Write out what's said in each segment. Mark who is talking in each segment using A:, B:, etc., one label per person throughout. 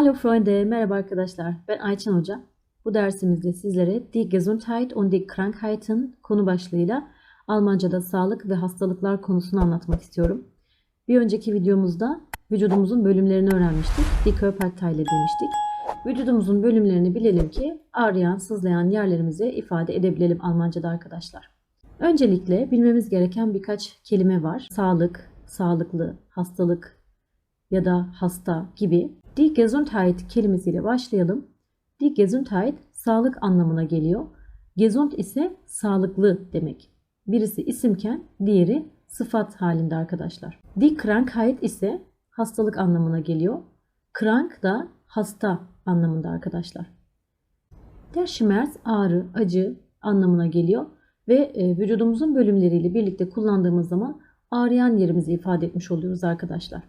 A: Hallo Freunde, merhaba arkadaşlar. Ben Ayçan Hoca. Bu dersimizde sizlere Die Gesundheit und die Krankheiten konu başlığıyla Almanca'da sağlık ve hastalıklar konusunu anlatmak istiyorum. Bir önceki videomuzda vücudumuzun bölümlerini öğrenmiştik. Die Körperteile demiştik. Vücudumuzun bölümlerini bilelim ki ağrıyan, sızlayan yerlerimizi ifade edebilelim Almanca'da arkadaşlar. Öncelikle bilmemiz gereken birkaç kelime var. Sağlık, sağlıklı, hastalık ya da hasta gibi. Die Gesundheit kelimesiyle başlayalım. Die Gesundheit sağlık anlamına geliyor. Gesund ise sağlıklı demek. Birisi isimken diğeri sıfat halinde arkadaşlar. Die Krankheit ise hastalık anlamına geliyor. Krank da hasta anlamında arkadaşlar. Der Schmerz ağrı, acı anlamına geliyor ve e, vücudumuzun bölümleriyle birlikte kullandığımız zaman ağrıyan yerimizi ifade etmiş oluyoruz arkadaşlar.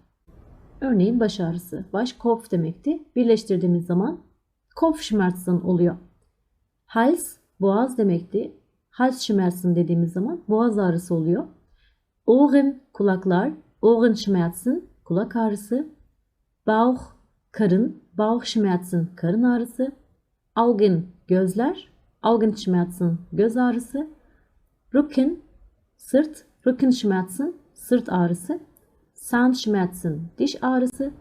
A: Örneğin baş ağrısı. Baş Kopf demekti. Birleştirdiğimiz zaman Kopfschmerzen oluyor. Hals boğaz demekti. Halsschmerzen dediğimiz zaman boğaz ağrısı oluyor. Ohren kulaklar, Ohrenschmerzen kulak ağrısı. Bauch karın, Bauchschmerzen karın ağrısı. Augen gözler, Augenschmerzen göz ağrısı. Rücken sırt, Rückenschmerzen sırt ağrısı. Zahnschmerzen diş ağrısı.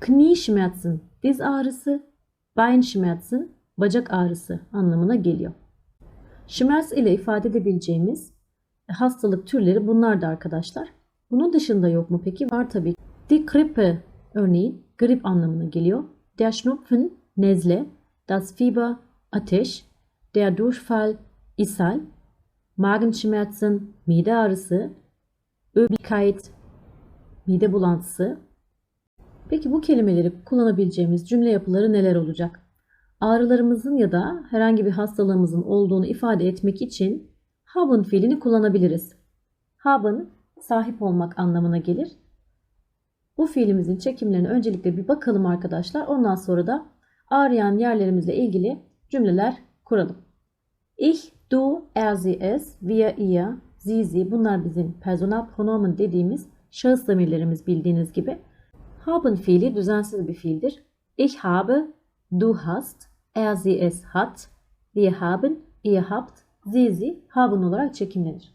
A: Knieschmerzen diz ağrısı. Beinschmerzen bacak ağrısı anlamına geliyor. Schmerz ile ifade edebileceğimiz hastalık türleri bunlar da arkadaşlar. Bunun dışında yok mu peki? Var tabii. Die Grippe örneğin grip anlamına geliyor. Der Schnupfen nezle, das Fieber ateş, der Durchfall ishal, Magenschmerzen mide ağrısı, Übelkeit mide bulantısı. Peki bu kelimeleri kullanabileceğimiz cümle yapıları neler olacak? Ağrılarımızın ya da herhangi bir hastalığımızın olduğunu ifade etmek için haben fiilini kullanabiliriz. Haben sahip olmak anlamına gelir. Bu fiilimizin çekimlerine öncelikle bir bakalım arkadaşlar. Ondan sonra da ağrıyan yerlerimizle ilgili cümleler kuralım. Ich, du, er, sie, es, wir, ihr, sie, sie bunlar bizim personal pronomen dediğimiz şahıs zamirlerimiz bildiğiniz gibi. Haben fiili düzensiz bir fiildir. Ich habe, du hast, er, sie, es hat, wir haben, ihr habt, sie, sie haben olarak çekimlenir.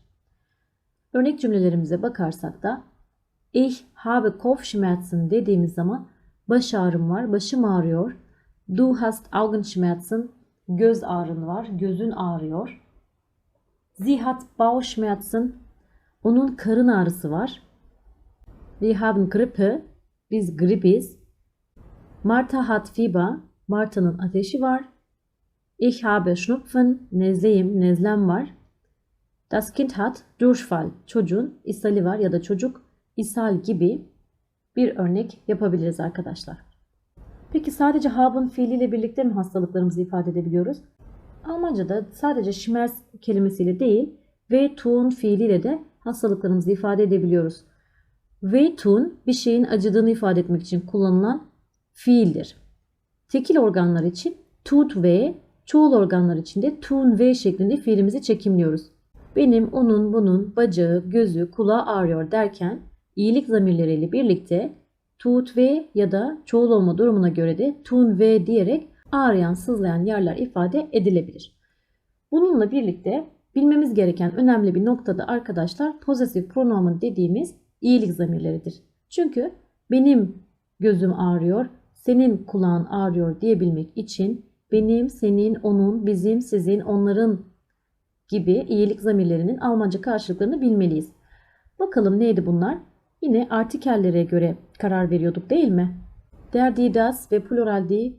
A: Örnek cümlelerimize bakarsak da Ich habe Kopfschmerzen dediğimiz zaman baş ağrım var, başım ağrıyor. Du hast Augenschmerzen, göz ağrın var, gözün ağrıyor. Sie hat Bauchschmerzen, onun karın ağrısı var. Wir haben Grippe, biz gribiz. Martha hat Fieber, Marta'nın ateşi var. Ich habe Schnupfen, nezleyim, nezlem var. Das Kind hat Durchfall, çocuğun ishali var ya da çocuk ishal gibi bir örnek yapabiliriz arkadaşlar. Peki sadece haben fiiliyle birlikte mi hastalıklarımızı ifade edebiliyoruz? Almanca'da sadece Schmerz kelimesiyle değil ve tun fiiliyle de hastalıklarımızı ifade edebiliyoruz. Ve tun bir şeyin acıdığını ifade etmek için kullanılan fiildir. Tekil organlar için tut ve, çoğul organlar için de tun ve şeklinde fiilimizi çekimliyoruz. Benim, onun, bunun, bacağı, gözü, kulağı ağrıyor derken iyilik zamirleriyle birlikte tut ve ya da çoğul olma durumuna göre de tun ve diyerek ağrıyan, sızlayan yerler ifade edilebilir. Bununla birlikte bilmemiz gereken önemli bir noktada arkadaşlar pozitif pronomen dediğimiz iyilik zamirleridir. Çünkü benim gözüm ağrıyor, senin kulağın ağrıyor diyebilmek için benim, senin, onun, bizim, sizin, onların gibi iyilik zamirlerinin Almanca karşılıklarını bilmeliyiz. Bakalım neydi bunlar? Yine artikellere göre karar veriyorduk değil mi? Der, die, das ve plural die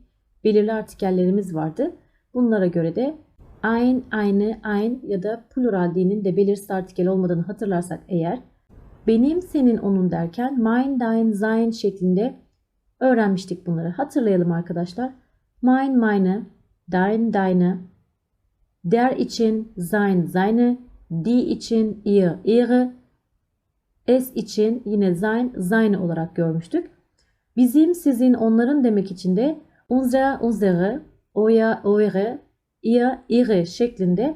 A: belirli artikellerimiz vardı. Bunlara göre de ein, eine, ein ya da plural die'nin de belirsiz artikel olmadığını hatırlarsak eğer benim, senin, onun derken mein, dein, sein şeklinde öğrenmiştik bunları. Hatırlayalım arkadaşlar. Mein, meine, dein, deine, der için sein, seine, die için ihr, ihre, es için yine sein, seine olarak görmüştük. Bizim, sizin, onların demek için de unsere, unsere, euer, eure, ihr, ihre şeklinde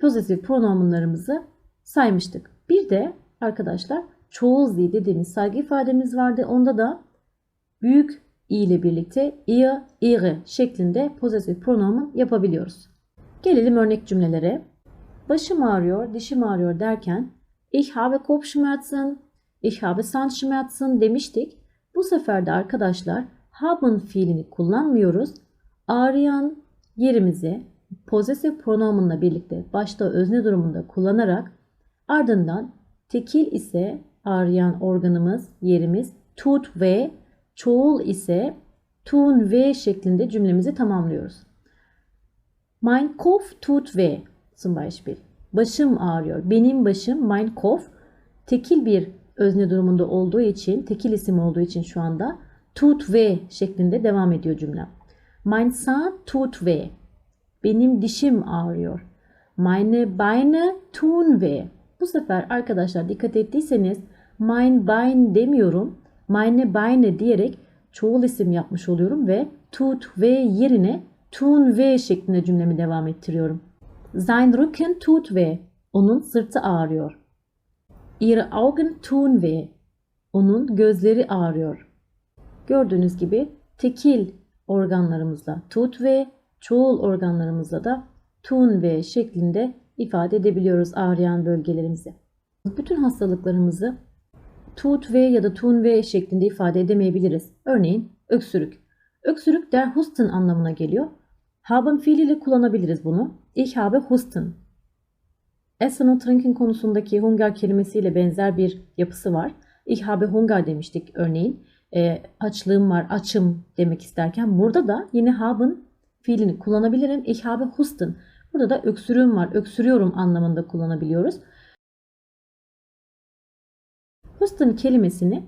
A: pozitif pronomenlarımızı saymıştık. Bir de arkadaşlar çoğul zi dediğimiz saygı ifademiz vardı. Onda da büyük i ile birlikte ihr, ihre şeklinde possessive pronomen yapabiliyoruz. Gelelim örnek cümlelere. Başım ağrıyor, dişim ağrıyor derken ich habe Kopfschmerzen, ich habe Zahnschmerzen demiştik. Bu sefer de arkadaşlar haben fiilini kullanmıyoruz. Ağrıyan yerimizi possessive pronomenla birlikte başta özne durumunda kullanarak ardından tekil ise ağrıyan organımız, yerimiz tut ve çoğul ise tun ve şeklinde cümlemizi tamamlıyoruz. Mein Kopf tut weh zum Beispiel. Başım ağrıyor. Benim başım mein Kopf tekil bir özne durumunda olduğu için, tekil isim olduğu için şu anda tut weh şeklinde devam ediyor cümle. Mein Zahn tut weh. Benim dişim ağrıyor. Meine Beine tun weh. Bu sefer arkadaşlar dikkat ettiyseniz mein Bein demiyorum. Meine Beine diyerek çoğul isim yapmış oluyorum ve tut ve yerine tun ve şeklinde cümlemi devam ettiriyorum. Sein Rücken tut weh. Onun sırtı ağrıyor. Ihre Augen tun weh. Onun gözleri ağrıyor. Gördüğünüz gibi tekil organlarımızla tut ve çoğul organlarımızla da tun ve şeklinde ifade edebiliyoruz ağrıyan bölgelerimizi. Bütün hastalıklarımızı tut ve ya da tun ve şeklinde ifade edemeyebiliriz. Örneğin öksürük. Öksürük der Husten anlamına geliyor. Haben fiiliyle kullanabiliriz bunu. Ich habe Husten. Essen und Trinken konusundaki Hungar kelimesiyle benzer bir yapısı var. Ich habe Hunger demiştik örneğin. E, açlığım var, açım demek isterken. Burada da yine haben fiilini kullanabilirim. Ich habe Husten. Burada da öksürüğüm var, öksürüyorum anlamında kullanabiliyoruz. Husten kelimesini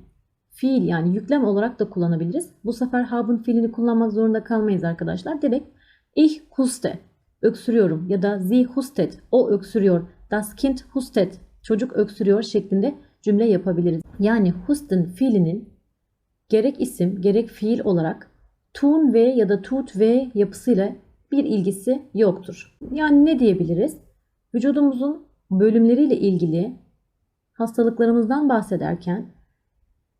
A: fiil yani yüklem olarak da kullanabiliriz. Bu sefer haben fiilini kullanmak zorunda kalmayız arkadaşlar. Direkt ich huste öksürüyorum ya da sie hustet o öksürüyor. Das Kind hustet çocuk öksürüyor şeklinde cümle yapabiliriz. Yani husten fiilinin gerek isim gerek fiil olarak tun ve ya da tut ve yapısıyla bir ilgisi yoktur. Yani ne diyebiliriz? Vücudumuzun bölümleriyle ilgili hastalıklarımızdan bahsederken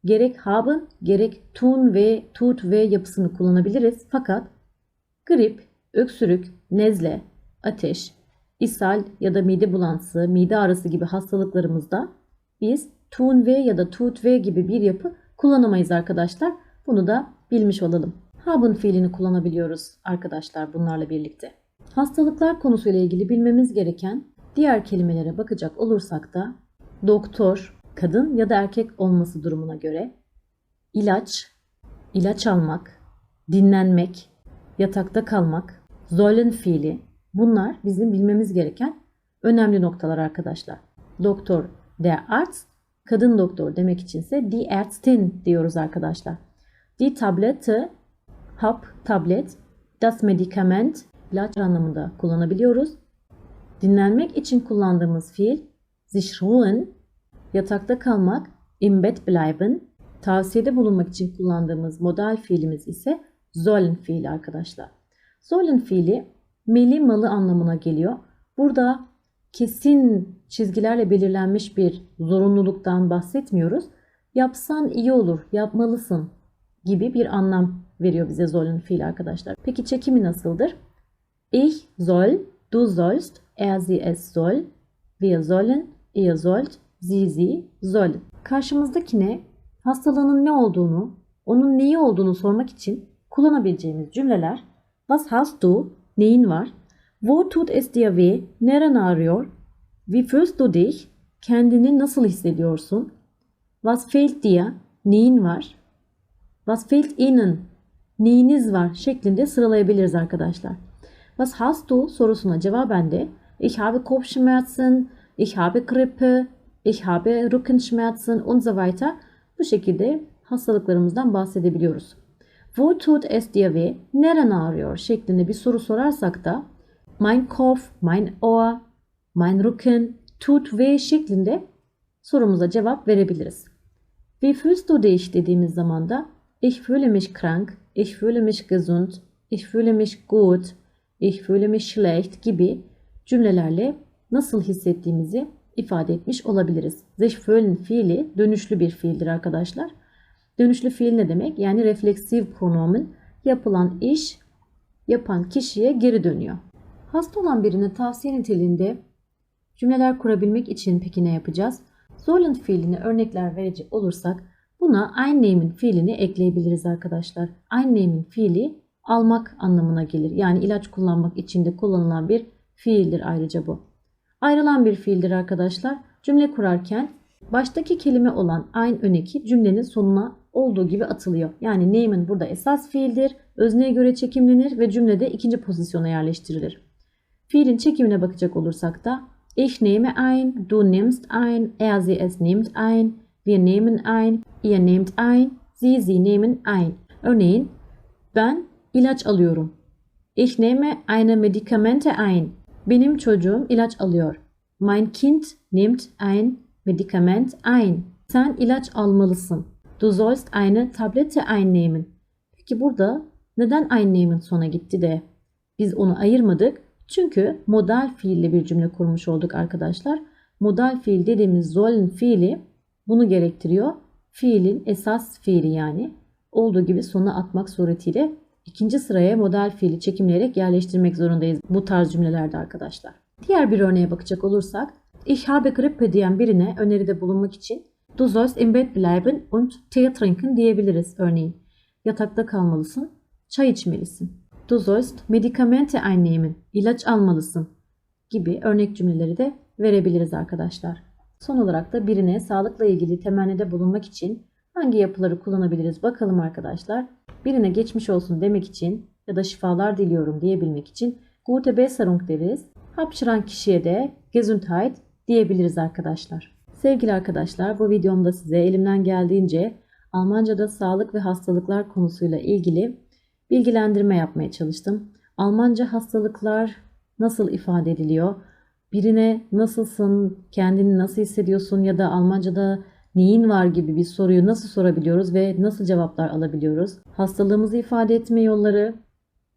A: gerek haben gerek tun ve tut ve yapısını kullanabiliriz. Fakat grip, öksürük, nezle, ateş, ishal ya da mide bulantısı, mide ağrısı gibi hastalıklarımızda biz tun ve ya da tut ve gibi bir yapı kullanamayız arkadaşlar. Bunu da bilmiş olalım. Haben fiilini kullanabiliyoruz arkadaşlar bunlarla birlikte. Hastalıklar konusuyla ilgili bilmemiz gereken diğer kelimelere bakacak olursak da doktor, kadın ya da erkek olması durumuna göre ilaç, ilaç almak, dinlenmek, yatakta kalmak, sollen fiili bunlar bizim bilmemiz gereken önemli noktalar arkadaşlar. Doktor, der Arzt, kadın doktor demek içinse die Ärztin diyoruz arkadaşlar. Die Tablette, hap, tablet, das Medikament, ilaç anlamında kullanabiliyoruz. Dinlenmek için kullandığımız fiil sich ruhen, yatakta kalmak, im Bett bleiben, tavsiyede bulunmak için kullandığımız modal fiilimiz ise sollen fiili arkadaşlar. Sollen fiili meli malı anlamına geliyor. Burada kesin çizgilerle belirlenmiş bir zorunluluktan bahsetmiyoruz. Yapsan iyi olur, yapmalısın gibi bir anlam veriyor bize sollen fiil arkadaşlar. Peki çekimi nasıldır? Ich soll, du sollst, er sie es soll, wir sollen, ihr sollt, sie sie sollen. Karşımızdakine hastalığının ne olduğunu, onun neyi olduğunu sormak için kullanabileceğimiz cümleler Was hast du? Neyin var? Wo tut es dir weh? Neren ağrıyor? Wie fühlst du dich? Kendini nasıl hissediyorsun? Was fehlt dir? Neyin var? Was fehlt ihnen? Neyiniz var? şeklinde sıralayabiliriz arkadaşlar. Was hast du sorusuna cevaben de Ich habe Kopfschmerzen, ich habe Grippe, ich habe Rückenschmerzen und so weiter. Bu şekilde hastalıklarımızdan bahsedebiliyoruz. Wo tut es dir weh? Neren ağrıyor? şeklinde bir soru sorarsak da mein Kopf, mein Ohr, mein Rücken tut weh şeklinde sorumuza cevap verebiliriz. Wie fühlst du dich dediğimiz zaman da ich fühle mich krank, ich fühle mich gesund, ich fühle mich gut, ich fühle mich schlecht gibi cümlelerle nasıl hissettiğimizi ifade etmiş olabiliriz. Sich fühlen fiili dönüşlü bir fiildir arkadaşlar. Dönüşlü fiil ne demek? Yani refleksif pronomen yapılan iş yapan kişiye geri dönüyor. Hasta olan birine tavsiye niteliğinde cümleler kurabilmek için peki ne yapacağız? Solent fiiline örnekler verecek olursak buna ein name'in fiilini ekleyebiliriz arkadaşlar. Ein name'in fiili almak anlamına gelir. Yani ilaç kullanmak için de kullanılan bir fiildir ayrıca bu. Ayrılan bir fiildir arkadaşlar. Cümle kurarken baştaki kelime olan ein öneki cümlenin sonuna olduğu gibi atılıyor. Yani name'in burada esas fiildir. Özneye göre çekimlenir ve cümlede ikinci pozisyona yerleştirilir. Fiilin çekimine bakacak olursak da Ich nehme ein, du nimmst ein, er sie es nimmt ein, wir nehmen ein, ihr nehmt ein, sie sie nehmen ein. Örneğin ben ilaç alıyorum. Ich nehme eine Medikamente ein. Benim çocuğum ilaç alıyor. Mein Kind nimmt ein Medikament ein. Sen ilaç almalısın. Du sollst eine Tablette einnehmen. Peki burada neden einnehmen sona gitti de biz onu ayırmadık? Çünkü modal fiille bir cümle kurmuş olduk arkadaşlar. Modal fiil dediğimiz sollen fiili bunu gerektiriyor. Fiilin esas fiili yani olduğu gibi sona atmak suretiyle ikinci sıraya modal fiili çekimleyerek yerleştirmek zorundayız bu tarz cümlelerde arkadaşlar. Diğer bir örneğe bakacak olursak Ich habe Grippe diyen birine öneride bulunmak için Du sollst im Bett bleiben und Tee trinken diyebiliriz örneğin. Yatakta kalmalısın, çay içmelisin. Du sollst Medikamente einnehmen. İlaç almalısın gibi örnek cümleleri de verebiliriz arkadaşlar. Son olarak da birine sağlıkla ilgili temennide bulunmak için hangi yapıları kullanabiliriz bakalım arkadaşlar. Birine geçmiş olsun demek için ya da şifalar diliyorum diyebilmek için Gute Besserung deriz. Hapşıran kişiye de Gesundheit diyebiliriz arkadaşlar. Sevgili arkadaşlar bu videomda size elimden geldiğince Almanca'da sağlık ve hastalıklar konusuyla ilgili bilgilendirme yapmaya çalıştım. Almanca hastalıklar nasıl ifade ediliyor? Birine nasılsın, kendini nasıl hissediyorsun ya da Almanca'da neyin var gibi bir soruyu nasıl sorabiliyoruz ve nasıl cevaplar alabiliyoruz? Hastalığımızı ifade etme yolları,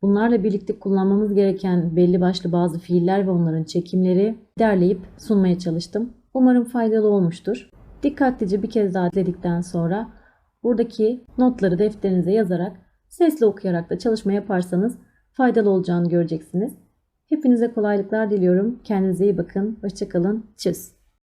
A: bunlarla birlikte kullanmamız gereken belli başlı bazı fiiller ve onların çekimleri derleyip sunmaya çalıştım. Umarım faydalı olmuştur. Dikkatlice bir kez daha dedikten sonra buradaki notları defterinize yazarak Sesli okuyarak da çalışma yaparsanız faydalı olacağını göreceksiniz. Hepinize kolaylıklar diliyorum. Kendinize iyi bakın. Hoşçakalın. Tschüss.